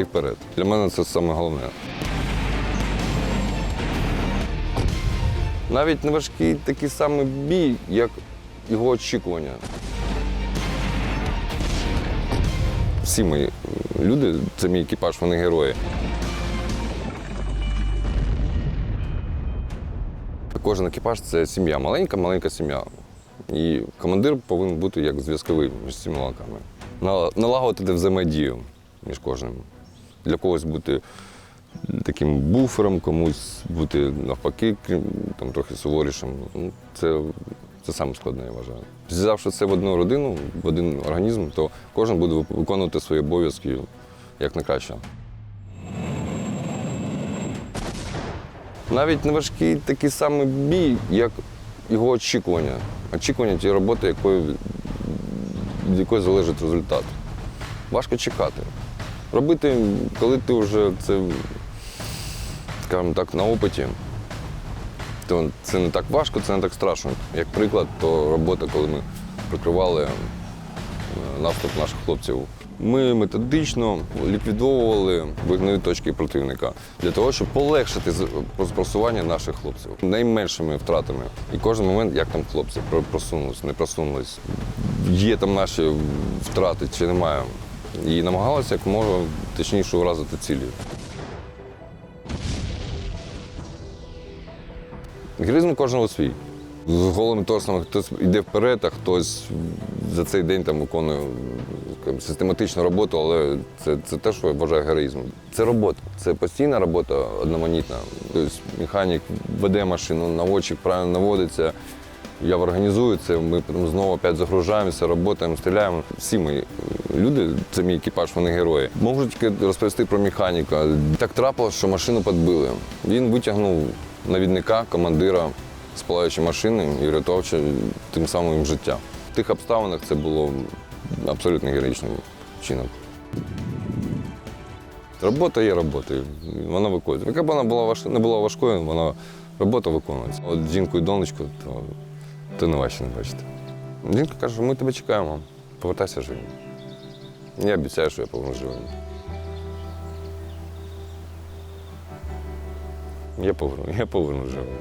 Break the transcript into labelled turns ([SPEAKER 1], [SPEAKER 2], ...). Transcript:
[SPEAKER 1] йти вперед. Для мене це саме головне. Навіть не важкий такий самий бій, як його очікування. Всі мої люди, це мій екіпаж, вони герої. Кожен екіпаж це сім'я, маленька, маленька сім'я. І командир повинен бути як зв'язковий між цими ланками. Налагодити взаємодію між кожним. Для когось бути таким буфером, комусь бути навпаки, там трохи суворішим. Ну, Це, це саме складне, я вважаю. Зв'язавши це в одну родину, в один організм, то кожен буде виконувати свої обов'язки як найкраще. Навіть не важкий такий самий бій, як його очікування. Очікування тієї роботи, якої, від якої залежить результат. Важко чекати. Робити, коли ти вже це, скажімо так, на опиті, то це не так важко, це не так страшно. Як приклад, то робота, коли ми прикривали е, наступ наших хлопців. Ми методично ліквідовували вогневі точки противника для того, щоб полегшити просування наших хлопців найменшими втратами. І кожен момент, як там хлопці про- просунулись, не просунулись, є там наші втрати чи немає. І намагалися як можна точніше уразити цілі. Героїзм кожного свій. З голими торсами хтось йде вперед, а хтось за цей день там виконує систематичну роботу, але це, це те, що я вважаю героїзмом. Це робота, це постійна робота одноманітна. Тобто механік веде машину, наводчик правильно наводиться. Я організую це, ми потім знову опять загружаємося, працюємо, стріляємо. Всі ми люди, це мій екіпаж, вони герої. Можу тільки розповісти про механіка. Так трапилось, що машину підбили. Він витягнув навідника, командира з палаючої машини і врятував тим самим їм життя. В тих обставинах це було абсолютно героїчним чином. Робота є роботою, вона виконується. Яка б вона була важ... не була важкою, вона робота виконується. От жінку і донечку, то, то не важче не бачите. Жінка каже, ми тебе чекаємо, повертайся живим. Я обіцяю, що я повернусь живим. Я поверну, я поверну живим.